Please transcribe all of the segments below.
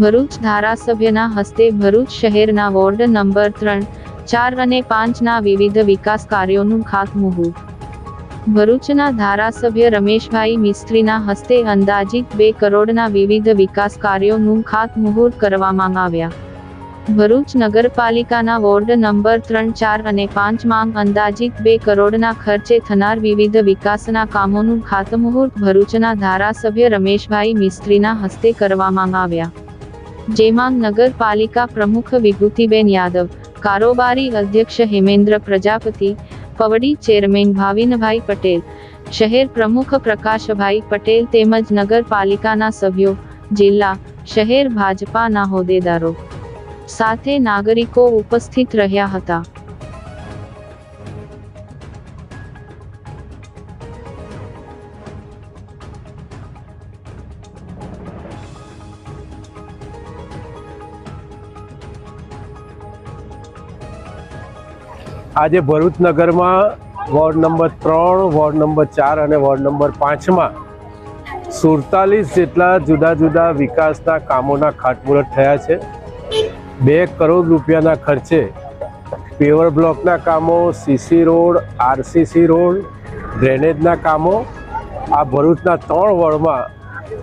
ભરૂચ ધારાસભ્યના હસ્તે ભરૂચ શહેરના ward number ત્રણ, ચાર અને પાંચના વિવિધ વિકાસ કાર્યોનું ખાતમુહૂર્ત. ભરૂચના ધારાસભ્ય રમેશભાઈ મિસ્ત્રીના હસ્તે અંદાજિત બે કરોડના વિવિધ વિકાસ કાર્યોનું ખાતમુહૂર્ત કરવામાં આવ્યા. ભરૂચ નગરપાલિકાના વોર્ડ નંબર ત્રણ, ચાર અને પાંચમાં અંદાજિત બે કરોડના ખર્ચે થનાર વિવિધ વિકાસના કામોનું ખાતમુહૂર્ત ભરૂચના ધારાસભ્ય રમેશભાઈ મિસ્ત્રીના હસ્તે કરવામાં આવ્યા. જેમાં નગરપાલિકા પ્રમુખ વિભૂતિબેન યાદવ, કારોબારી અધ્યક્ષ હેમેન્દ્ર પ્રજાપતિ, પવડી ચેરમેન ભાવિનભાઈ પટેલ, શહેર પ્રમુખ પ્રકાશભાઈ પટેલ તેમજ નગરપાલિકાના સભ્યો, જિલ્લા, શહેર ભાજપાના હોદ્દેદારો. સાથે નાગરિકો ઉપસ્થિત રહ્યા હતા. આજે ભરૂચ નગરમાં વોર્ડ નંબર ત્રણ, વોર્ડ નંબર ચાર અને વોર્ડ નંબર પાંચમાં સુડતાલીસ જેટલા જુદા જુદા વિકાસના કામોના ખાટમુહૂર્ત થયા છે. બે કરોડ રૂપિયાના ખર્ચે પેવર બ્લોકના કામો, સીસી રોડ, આરસીસી રોડ, ડ્રેનેજના કામો, આ ભરૂચના ત્રણ વોર્ડમાં,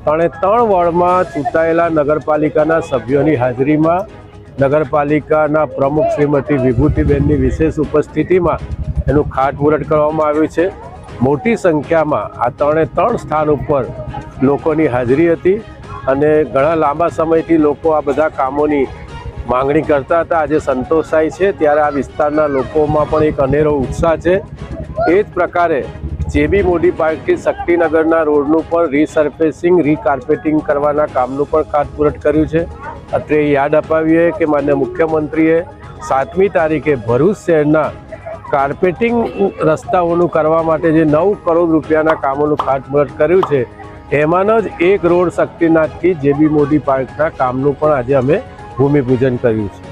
ત્રણે ત્રણ વોર્ડમાં ચૂંટાયેલા નગરપાલિકાના સભ્યોની હાજરીમાં નગરપાલિકાના પ્રમુખ શ્રીમતી વિભૂતિબેનની વિશેષ ઉપસ્થિતિમાં એનું ખાતમુહૂર્ત કરવામાં આવ્યું છે. મોટી સંખ્યામાં આ ત્રણે ત્રણ સ્થાન ઉપર લોકોની હાજરી હતી અને ઘણા લાંબા સમયથી લોકો આ બધા કામોની માંગણી કરતા હતા. આજે સંતોષાય છે. ત્યારે આ વિસ્તારના લોકોમાં પણ એક અનેરો ઉત્સાહ છે. એ જ પ્રકારે જેબી મોદી પાર્કથી શક્તિનગરના રોડનું પણ રીસર્ફેસિંગ રીકાર્પેટિંગ કરવાના કામનું પણ ખાતમુહૂર્ત કર્યું છે. અત્રે યાદ અપાવીએ કે માન્ય મુખ્યમંત્રીએ સાતમી તારીખે ભરૂચ શહેરના કાર્પેટિંગ રસ્તાઓનું કરવા માટે જે નવ કરોડ રૂપિયાના કામોનું ખાતમુહૂર્ત કર્યું છે, એમાંનો જ એક રોડ શક્તિનાથથી જેબી મોદી પાર્કના કામનું પણ આજે અમે ભૂમિપૂજન કર્યું છે.